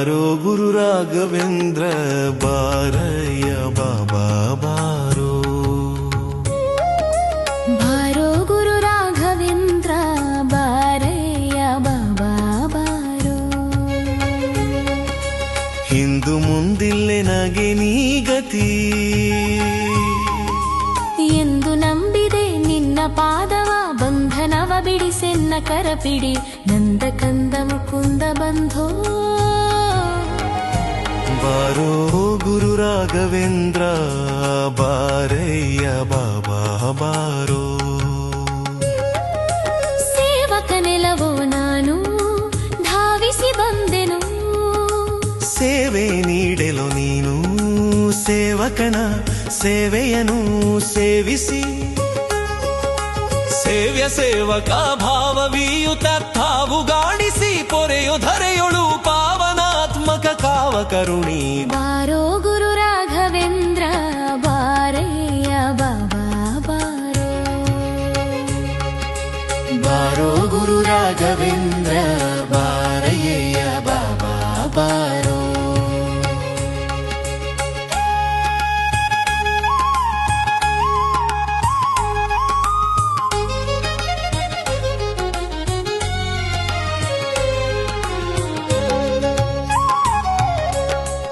ಬಾರೋ ಗುರು ರಾಘವೇಂದ್ರ ಬಾರಯ್ಯ ಬಾಬಾ ಬಾರೋ. ಬಾರೋ ಗುರು ರಾಘವೇಂದ್ರ ಬಾರಯ್ಯ ಬಾಬಾ ಬಾರೋ. ಹಿಂದು ಮುಂದಿಲ್ಲೆ ನಗೆ ನೀ ಗತಿ. ಎಂದು ನಂಬಿದೆ ನಿನ್ನ ಪಾದವ ಬಂಧನವ ಬಿಡಿಸೆನ್ನ ಕರಪಿಡಿ ನಂದ ಕಂದ ಮುಕುಂದ ಬಂಧೋ. ಬಾರೋ ಗುರು ರಾಘವೇಂದ್ರ ಬಾರಯ್ಯ ಬಾಬಾ ಬಾರೋ ಸೇವಕ ನೆಲವೋ ನಾನು ಧಾವಿಸಿ ಬಂದೆನು ಸೇವೆ ನೀಡಲು ನೀನು ಸೇವಕನ ಸೇವೆಯನು ಸೇವಿಸಿ ಸೇವ್ಯ ಸೇವಕ ಭಾವವೀಯುತ ತಾವು ಗಾಡಿಸಿ ಪೊರೆಯು ಧರೆಯೊಳು कावकरुणी बारो गुरु राघवेन्द्र बारेय बाबा बारे बारो गुरु राघवेन्द्र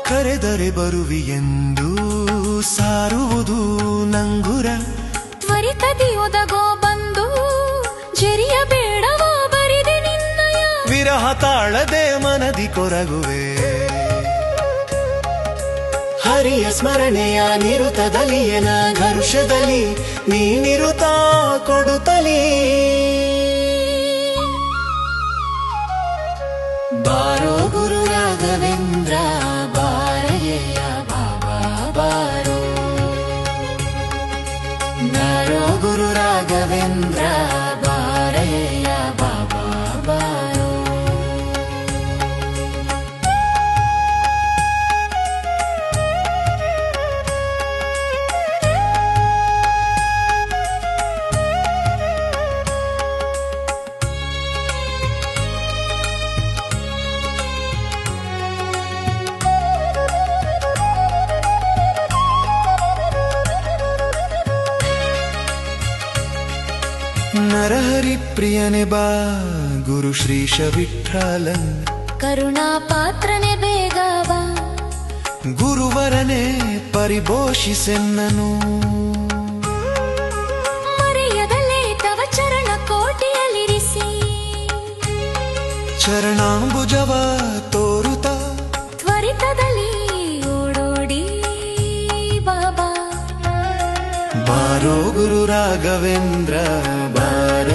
ಕರೆದರೆ ಬರುವಿ ಎಂದು ಸಾರುವುದು ನಂಗುರ. ತ್ವರಿತದಿ ಒದಗೋ ಬಂದು ಜರಿಯ ಬೇಡವೋ ಬರಿದೆ ನಿನ್ನಯ. ವಿರಹ ತಾಳದೆ ಮನದಿ ಕೊರಗುವೆ. ಹರಿಯ ಸ್ಮರಣೆಯ ನಿರುತದಲಿಯನ ಘರುಷದಲ್ಲಿ ನೀನಿರುತ ಕೊಡುತ್ತಲೀ. ಬಾರೋ ಗುರು ರಾಘವೇಂದ್ರ. ರಾಘವೇಂದ್ರ ನರಹರಿ ಪ್ರಿಯನೆ ಬಾ ಗುರು ಶ್ರೀಶ ವಿಠ್ಠಲನ್ ಕರುಣಾ ಪಾತ್ರನೆ ಬೇಗ ಬಾ. ಗುರುವರನೆ ಪರಿಭೋಷಿಸೆನ್ನನು. ಮರೆಯದಲೇ ತವ ಚರಣ ಕೋಟಿಯಲ್ಲಿರಿಸಿ. ಚರಣಾಂಬುಜವ ತೋರುತ. ತ್ವರಿತದಲ್ಲಿ बारो गुरुराघवेन्द्र बार